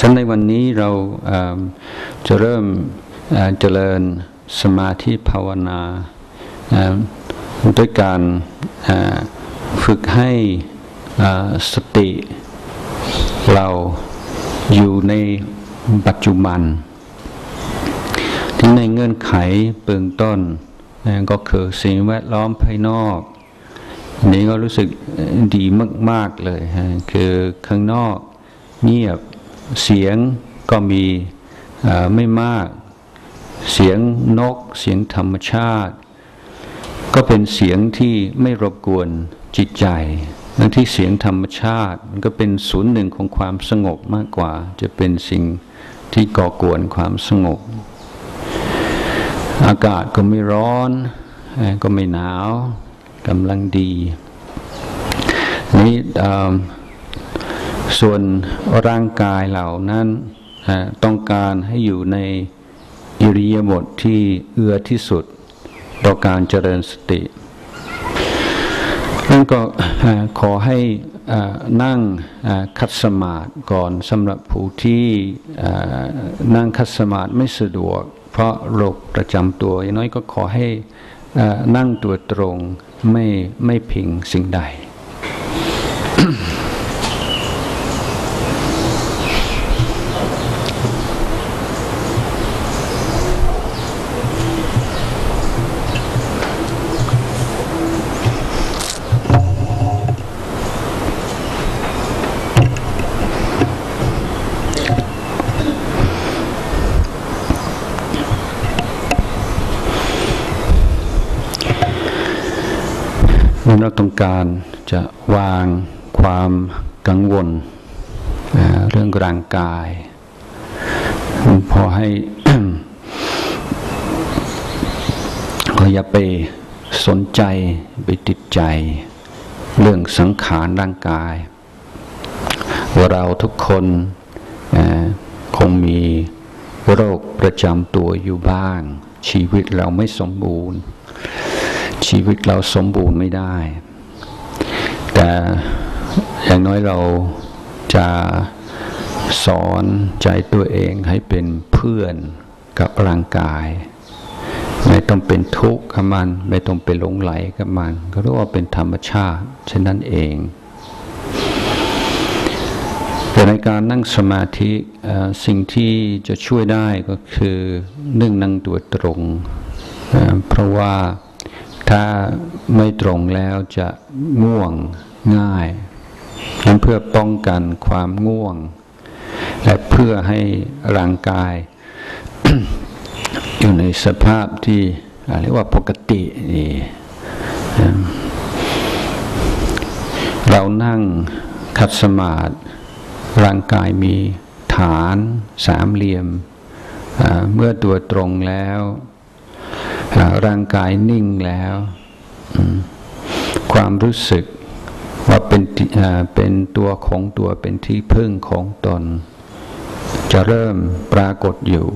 ฉะนั้นในวันนี้เราจะเริ่มเจริญสมาธิภาวนาด้วยการฝึกให้สติเราอยู่ในปัจจุบัน ที่ในเงื่อนไขเบื้องต้นก็คือสิ่งแวดล้อมภายนอก นี้ก็รู้สึกดีมาก ๆ เลย คือข้างนอกเงียบ เสียงก็มีไม่มาก เสียงนก เสียงธรรมชาติ ก็เป็นเสียงที่ไม่รบกวนจิตใจบางที่เสียงธรรมชาติมันก็เป็นศูนย์หนึ่งของความสงบมากกว่า จะเป็นสิ่งที่ก่อกวนความสงบ อากาศก็ไม่ร้อน ก็ไม่หนาวกำลังดี นี้ ส่วนร่างกายเหล่านั้นต้องการให้อยู่ในอิริยาบถทที่เอื้อที่สุดต่อการเจริญสตินั่นก็ขอให้นั่งคัดสมาธิก่อนสำหรับผู้ที่นั่งคัดสมาธิไม่สะดวก เพราะโรคประจำตัวอย่างน้อยก็ขอให้นั่งตัวตรงไม่ไม่พิงสิ่งใด การจะวางความกังวลเรื่องร่างกาย พอให้ก็อย่าไปสนใจไปติดใจ เรื่องสังขารร่างกาย ว่าเราทุกคนคงมีโรคประจำตัวอยู่บ้าง ชีวิตเราไม่สมบูรณ์ ชีวิตเราสมบูรณ์ไม่ได้ แต่อย่างน้อยเราจะสอนใจตัวเองให้เป็นเพื่อนกับร่างกาย ไม่ต้องเป็นทุกข์กับมัน ไม่ต้องไปหลงไหลกับมัน ก็เรียกว่าเป็นธรรมชาติเช่นนั้นเองแต่ในการนั่งสมาธิสิ่งที่จะช่วยได้ก็คือนึ่งนั่งตัวตรง เพราะว่า ถ้าไม่ตรงแล้วจะง่วงง่ายนั้นเพื่อป้องกันความง่วง และเพื่อให้ร่างกาย อยู่ในสภาพที่เรียกว่าปกตินี่เรานั่งคัดสมาธิร่างกายมีฐานสามเหลี่ยม เมื่อตัวตรงแล้ว ร่างกายนิ่งแล้ว ความรู้สึกว่าเป็นเป็นตัวของตัวเป็นที่พึ่งของตน จะเริ่มปรากฏอยู่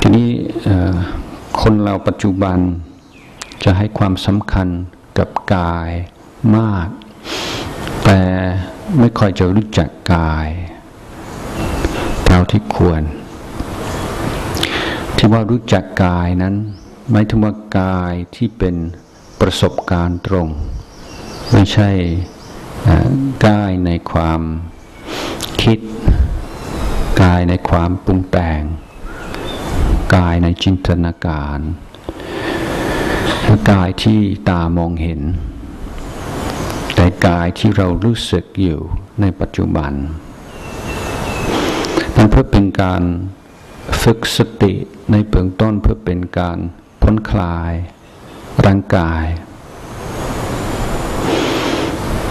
ทีนี้คนเราปัจจุบันจะให้ความสำคัญกับกายมาก แต่ ไม่ค่อยจะรู้จักกายเท่าที่ควร ที่ว่ารู้จักกายนั้นหมายถึงว่ากายที่เป็นประสบการณ์ตรง ไม่ใช่กายในความคิด กายในความปรุงแต่ง กายในจินตนาการกายที่ตามองเห็น กายที่เรารู้สึกอยู่ในปัจจุบันนั่นเพื่อเป็นการฝึกสติในเบื้องต้นเพื่อเป็นการพ้นคลาย ร่างกาย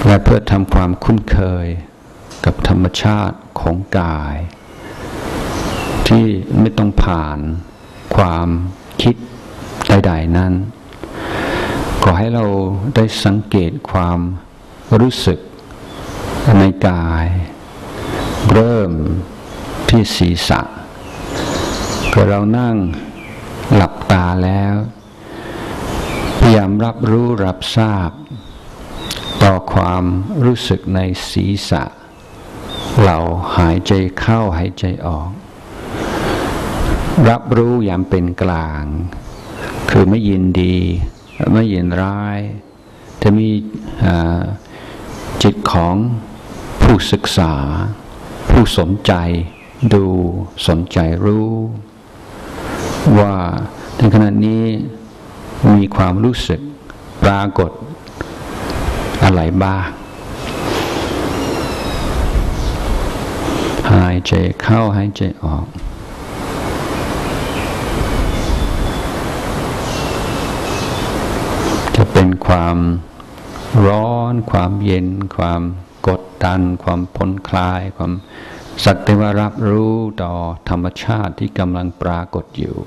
และเพื่อทำความคุ้นเคยกับธรรมชาติของกาย ที่ไม่ต้องผ่านความคิดใดๆนั้น ขอให้เราได้สังเกตความ รู้สึกในกาย เริ่มที่ศีรษะก็เรานั่งหลับตาแล้ว พยายามรับรู้รับทราบ ต่อความรู้สึกในศีรษะ เราหายใจเข้าหายใจออก รับรู้อย่างเป็นกลาง คือไม่ยินดี ไม่ยินร้าย จะมี จิตของผู้ศึกษา ผู้สนใจ ดูสนใจรู้ ว่าในขณะนี้มีความรู้สึกปรากฏอะไรบ้าง หายใจเข้าหายใจออก จะเป็นความ ร้อน ความเย็น ความกดดัน ความพ้นคลาย ความสักแต่ว่ารับรู้ต่อธรรมชาติที่กำลังปรากฏอยู่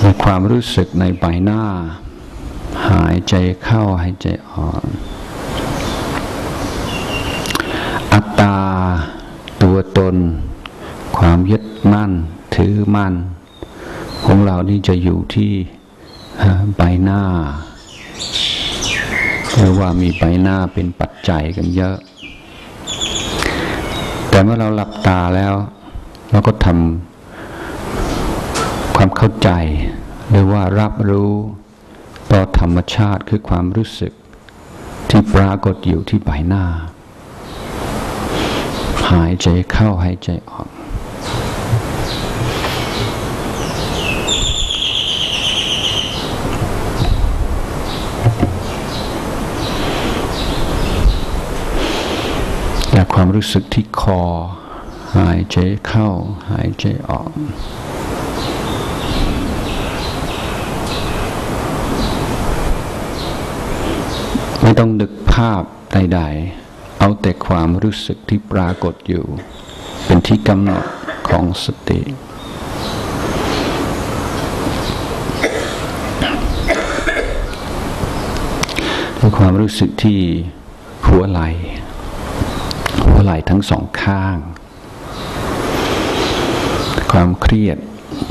ในความรู้สึกในใบหน้า หายใจเข้าหายใจออกอัตตา ตัวตน ความยึดมั่น ถือมั่น ของเรานี่จะอยู่ที่ใบหน้าหรือว่ามีใบหน้าเป็นปัจจัยกันเยอะ แต่เมื่อเราหลับตาแล้วเราก็ทำความเข้าใจหรือว่ารับรู้ต่อธรรมชาติคือความรู้สึก ที่ปรากฏอยู่ที่ใบหน้า หายใจเข้าหายใจออก แต่ความรู้สึกที่คอ หายใจเข้า หายใจออก ไม่ต้องดึกภาพใดๆ เอาแต่ความรู้สึกที่ปรากฏอยู่ เป็นที่กำหนดของสติคือความรู้สึกที่หัวไหล ไหล่ทั้งสองข้าง ความเครียด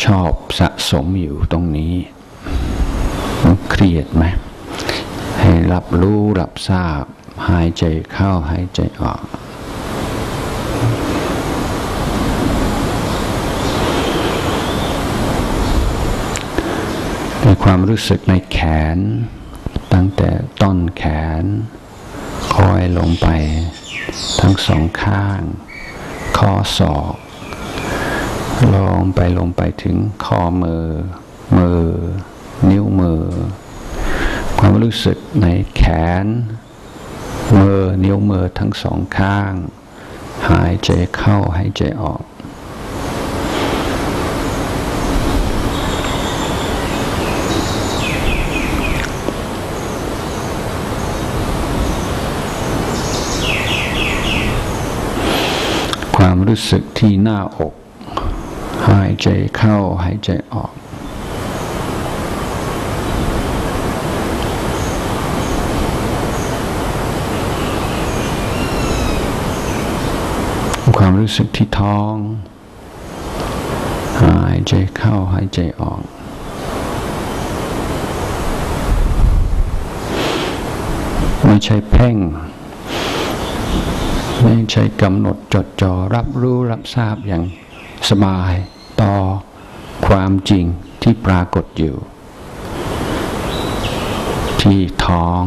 ชอบสะสมอยู่ตรงนี้ เครียดไหมให้รับรู้รับทราบ หายใจเข้าหายใจออกในความรู้สึกในแขน ตั้งแต่ต้นแขน คอยลงไป ทั้งสองข้าง ข้อศอก ลงไปลงไปถึงข้อมือ มือ นิ้วมือ ความรู้สึกในแขน มือ นิ้วมือทั้งสองข้าง หายใจเข้าหายใจออก รู้สึกที่หน้าอก หายใจเข้าหายใจออก ความรู้สึกที่ท้อง หายใจเข้าหายใจออกไม่ใช่เพ่ง ไม่ใช่กำหนดจดจ่อรับรู้รับทราบอย่างสบายต่อความจริงที่ปรากฏอยู่ ที่ท้อง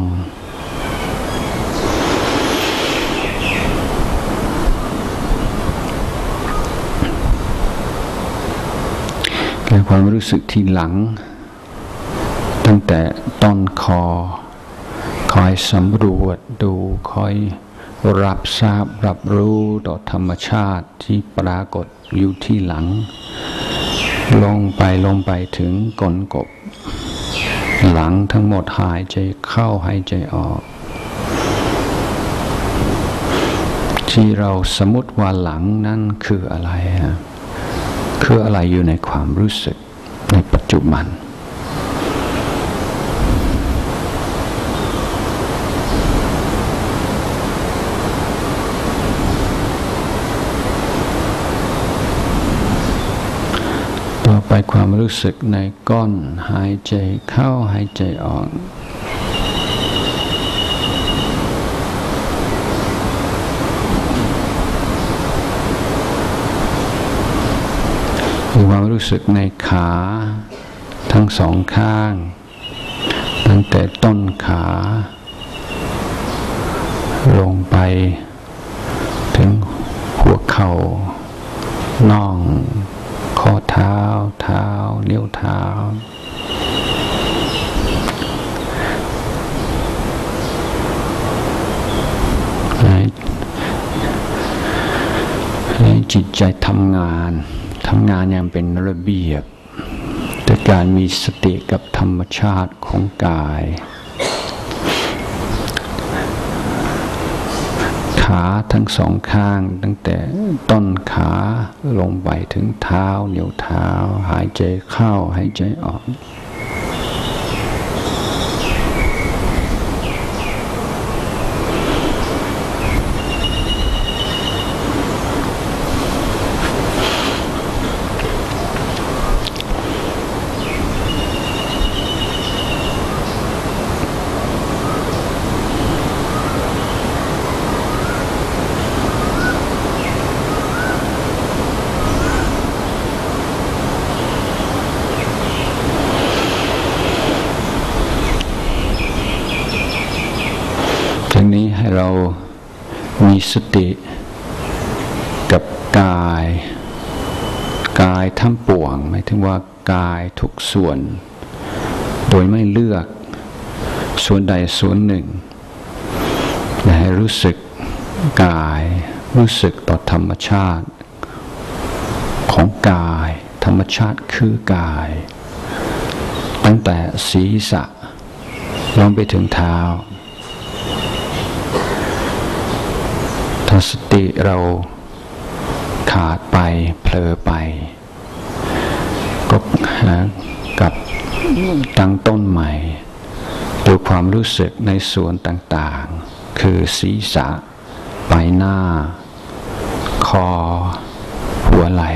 เกิดความรู้สึกที่หลัง ตั้งแต่ต้นคอ คอยสำรวจดูคอย รับทราบรับรู้ต่อธรรมชาติที่ปรากฏอยู่ที่หลัง ลงไปลงไปถึงกลกบ หลังทั้งหมดหายใจเข้าหายใจออก ที่เราสมมติว่าหลังนั่นคืออะไรฮะคืออะไรอยู่ในความรู้สึกในปัจจุบัน ไปความรู้สึกในก้นหายใจเข้าหายใจออกมีความรู้สึกในขา ทั้งสองข้าง ตั้งแต่ต้นขา ลงไป ถึงหัวเข่าน่อง ข้อเท้า เท้า นิ้วเท้าให้จิตใจทำงานทำงานอย่างเป็นระเบียบด้วยการมีสติกับธรรมชาติของกาย ขา ทั้งสองข้าง ตั้งแต่ต้นขาลงไปถึงเท้าเหนียวเท้า หายใจเข้าหายใจออก จากนี้ให้เรามีสติกับกาย กายทั้งปวงหมายถึงว่ากายทุกส่วน โดยไม่เลือกส่วนใดส่วนหนึ่งและให้รู้สึกกาย รู้สึกต่อธรรมชาติ ของกาย ธรรมชาติคือกาย ตั้งแต่ศีรษะลงไปถึงเท้า ถ้าสติเราขาดไปเผลอไป ก็หากลับตั้งต้นใหม่ดูความรู้สึกในส่วนต่างๆ คือศีรษะใบหน้า คอ หัวไหล่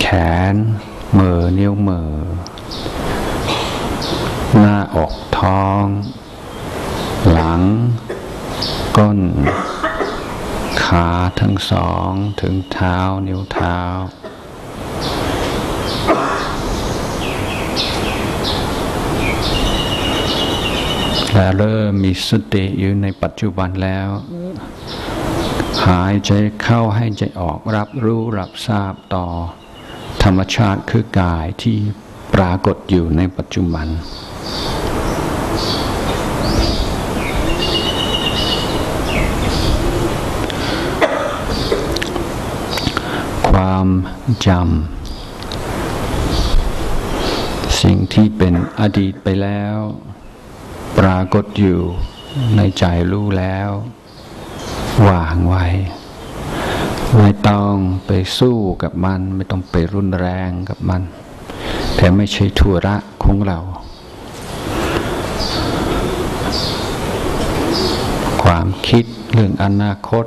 แขน มือนิ้วมือ หน้าอกท้อง หลัง ก้น ขาทั้งสองถึงเท้านิ้วเท้า และเริ่มมีสติอยู่ในปัจจุบันแล้ว หายใจเข้าให้ใจออกรับรู้รับทราบต่อ ธรรมชาติคือกายที่ปรากฏอยู่ในปัจจุบัน ความจำสิ่งที่เป็นอดีตไปแล้ว ปรากฏอยู่ในใจรู้แล้ววางไว้ ไม่ต้องไปสู้กับมัน ไม่ต้องไปรุนแรงกับมัน แต่ไม่ใช่ธุระของเรา ความคิดเรื่องอนาคต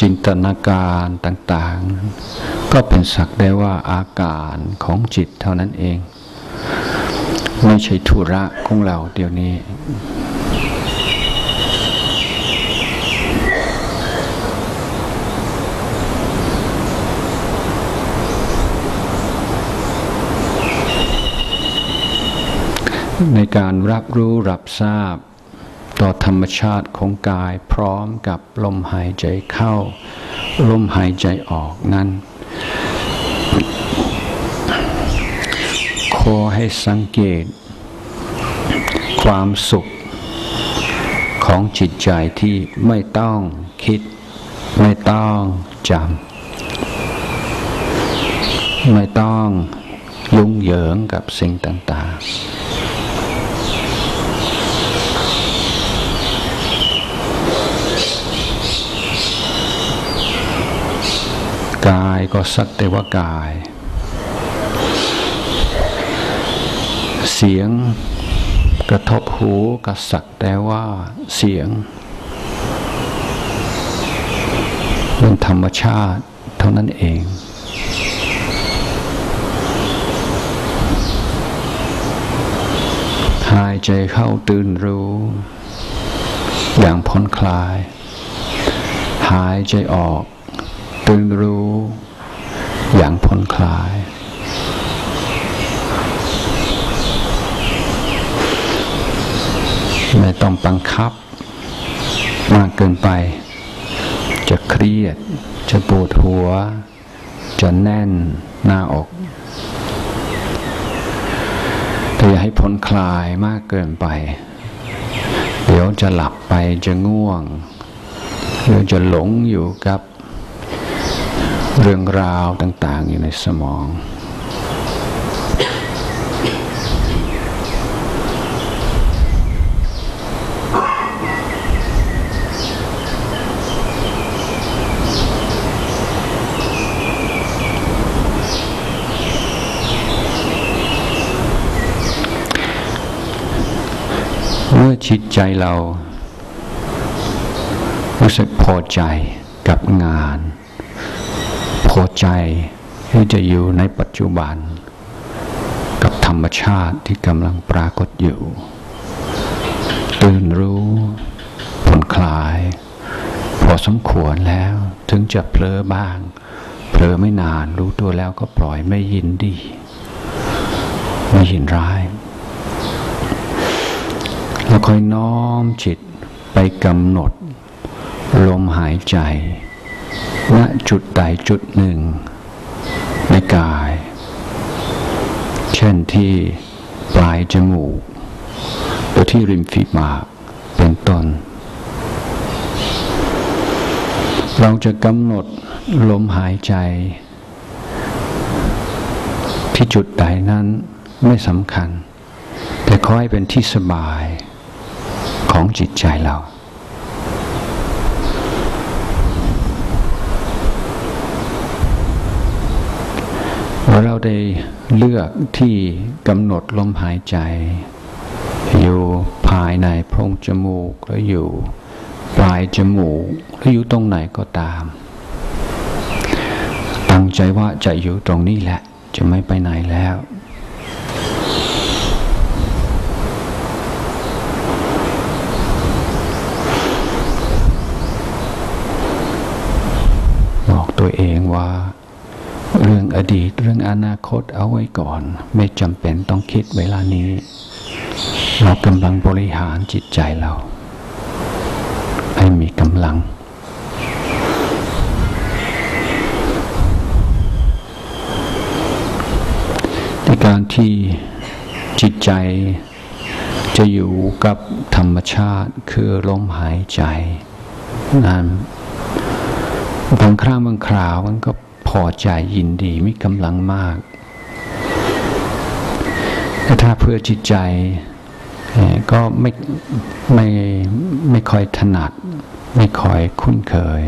จินตนาการต่างๆ ก็เป็นสักได้ว่าอาการของจิตเท่านั้นเอง ไม่ใช่ธุระของเราเดี๋ยวนี้ ในการรับรู้รับทราบ ต่อธรรมชาติของกายพร้อมกับลมหายใจเข้า ลมหายใจออกนั้น ขอให้สังเกต ความสุขของจิตใจที่ไม่ต้องคิด ไม่ต้องจำ ไม่ต้องยุ่งเหยิงกับสิ่งต่าง ๆ กายก็สักแต่ว่ากาย เสียงกระทบหูก็สักแต่ว่าเสียงเป็นธรรมชาติเท่านั้นเอง หายใจเข้าตื่นรู้ อย่างผ่อนคลาย หายใจออก ตื่นรู้อย่างผ่อนคลาย ไม่ต้องบังคับ มากเกินไป จะเครียด จะปวดหัว จะแน่นหน้าอกแต่อย่าให้พ้นคลายมากเกินไป เดี๋ยวจะหลับไปจะง่วงหรือจะหลงอยู่กับ เรื่องราวต่าง ๆ อยู่ในสมอง เมื่อจิตใจเรา รู้สึกพอใจกับงาน อใจที่จะอยู่ในปัจจุบัน กับธรรมชาติที่กำลังปรากฏอยู่ ตื่นรู้ผ่อนคลาย พอสมควรแล้วถึงจะเผลอบ้างเผลอไม่นานรู้ตัวแล้วก็ปล่อยไม่ยินดี ไม่ยินร้ายแล้วค่อยน้อมจิตไปกำหนด ลมหายใจ ณจุดใดจุดหนึ่ง ในกาย เช่นที่ปลายจมูก หรือที่ริมฝีปากเป็นต้น เราจะกำหนดลมหายใจ ที่จุดใดนั้นไม่สำคัญ แต่ขอให้เป็นที่สบายของจิตใจเรา เรา ได้เลือกที่กำหนดลมหายใจ อยู่ภายในโพรงจมูกหรืออยู่ปลายจมูกหรืออยู่ตรงไหนก็ตาม ตั้งใจว่าจะอยู่ตรงนี้แหละ จะไม่ไปไหนแล้ว บอกตัวเองว่า เรื่องอดีตเรื่องอนาคตเอาไว้ก่อน ไม่จำเป็นต้องคิดเวลานี้ เรากำลังบริหารจิตใจเรา ให้มีกำลัง ในการที่จิตใจจะอยู่กับธรรมชาติคือลมหายใจนั้นบางครั้งบางคราวมันก็ อใจยินดีมีกำลังมากแต่ถ้าเพื่อจิตใจก็ไม่ไม่ไม่ค่อยถนัด ไม่ค่อยคุ้นเคย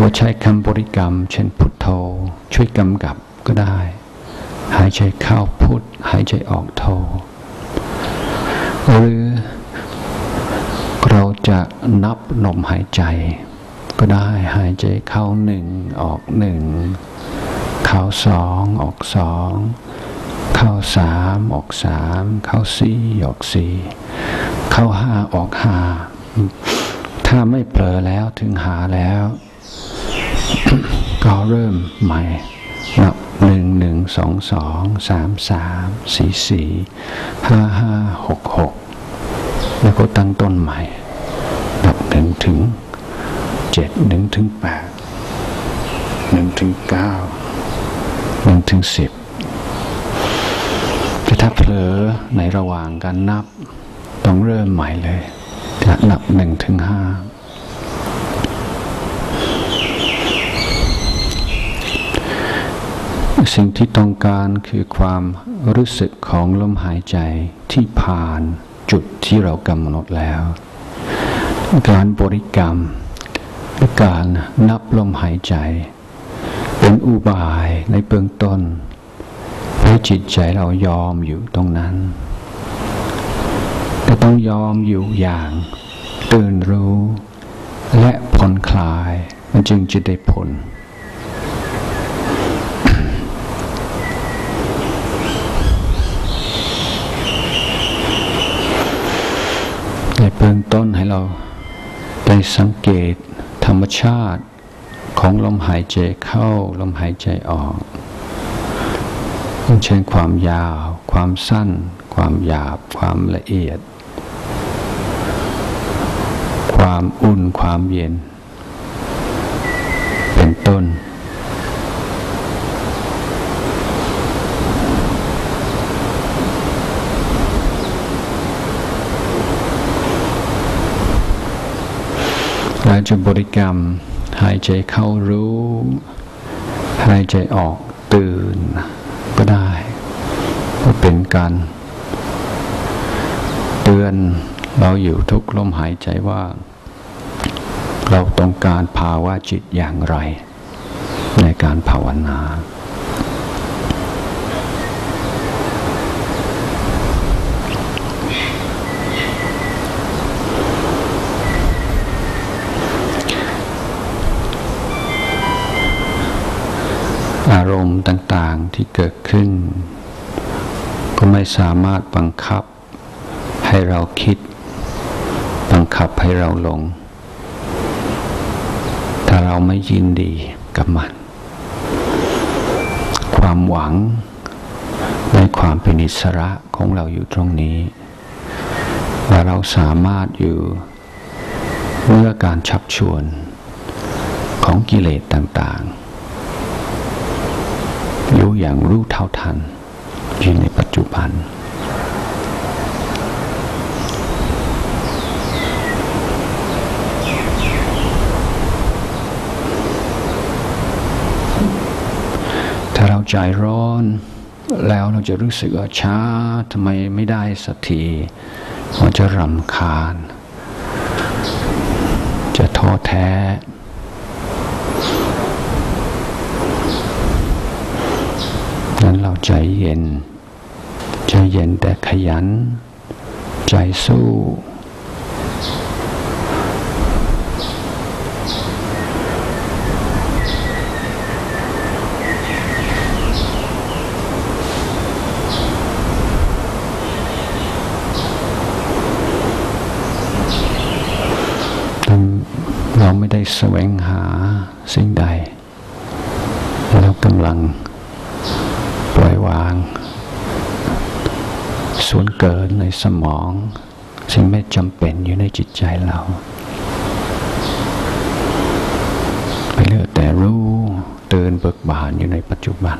ว่าใช้คำบริกรรม เช่นพุทโธ ช่วยกำกับก็ได้ หายใจเข้าพุทหายใจออกโธหรือเราจะนับลมหายใจ ก็ได้หายใจเข้าหนึ่งออกหนึ่งเข้าสองออกสองเข้าสามออกสามเข้าสี่ออกสี่เข้าห้าออกห้าถ้าไม่เผลอแล้วถึงหาแล้ว ก็เริ่มใหม่นับหนึ่งหนึ่งสองสองสามสามสี่สี่ห้าห้าหกหกแล้วก็ตั้งต้นใหม่นับหนึ่งถึง เจ็ดหนึ่งถึงแปดหนึ่งถึงเก้าหนึ่งถึงสิบแต่ถ้าเผลอในระหว่างการนับ ต้องเริ่มใหม่เลยจะนับหนึ่งถึงห้าสิ่งที่ต้องการคือความรู้สึกของลมหายใจที่ผ่านจุดที่เรากำหนดแล้ว การบริกรรม การนับลมหายใจ เป็นอุบายในเบื้องต้น ให้จิตใจเรายอมอยู่ตรงนั้น แต่ต้องยอมอยู่อย่างตื่นรู้ และผ่อนคลายมันจึงจะได้ผลในเบื้องต้นให้เราได้สังเกต ธรรมชาติของลมหายใจเข้าลมหายใจออกเช่นความยาว ความสั้น ความหยาบ ความละเอียด ความอุ่นความเย็น เป็นต้น เราจะบริกรรม หายใจเข้ารู้ หายใจออกตื่น ก็ได้ ก็เป็นการเตือนเราอยู่ทุกลมหายใจว่า เราต้องการภาวะจิตอย่างไร ในการภาวนาารมณ์ต่างๆที่เกิดขึ้น ก็ไม่สามารถบังคับให้เราคิด บังคับให้เราลง ถ้าเราไม่ยินดีกับมัน ความหวังในความเป็นอิสระของเราอยู่ตรงนี้ ว่าเราสามารถอยู่เมื่อการชักชวนของกิเลสต่างๆ รู้อย่างรู้เท่าทันอยู่ในปัจจุบัน ถ้าเราใจร้อนแล้วเราจะรู้สึกว่าช้าทำไมไม่ได้สักทีมันจะรำคาญ จะท้อแท้ นั้นเราใจเย็น ใจเย็นแต่ขยัน ใจสู้ เราไม่ได้แสวงหาสิ่งใดเรากำลัง อยวาง ส่วนเกินในสมอง สิ่งไม่จำเป็นอยู่ในจิตใจเราไปเลือกแต่รู้เตือนเบิกบานอยู่ในปัจจุบัน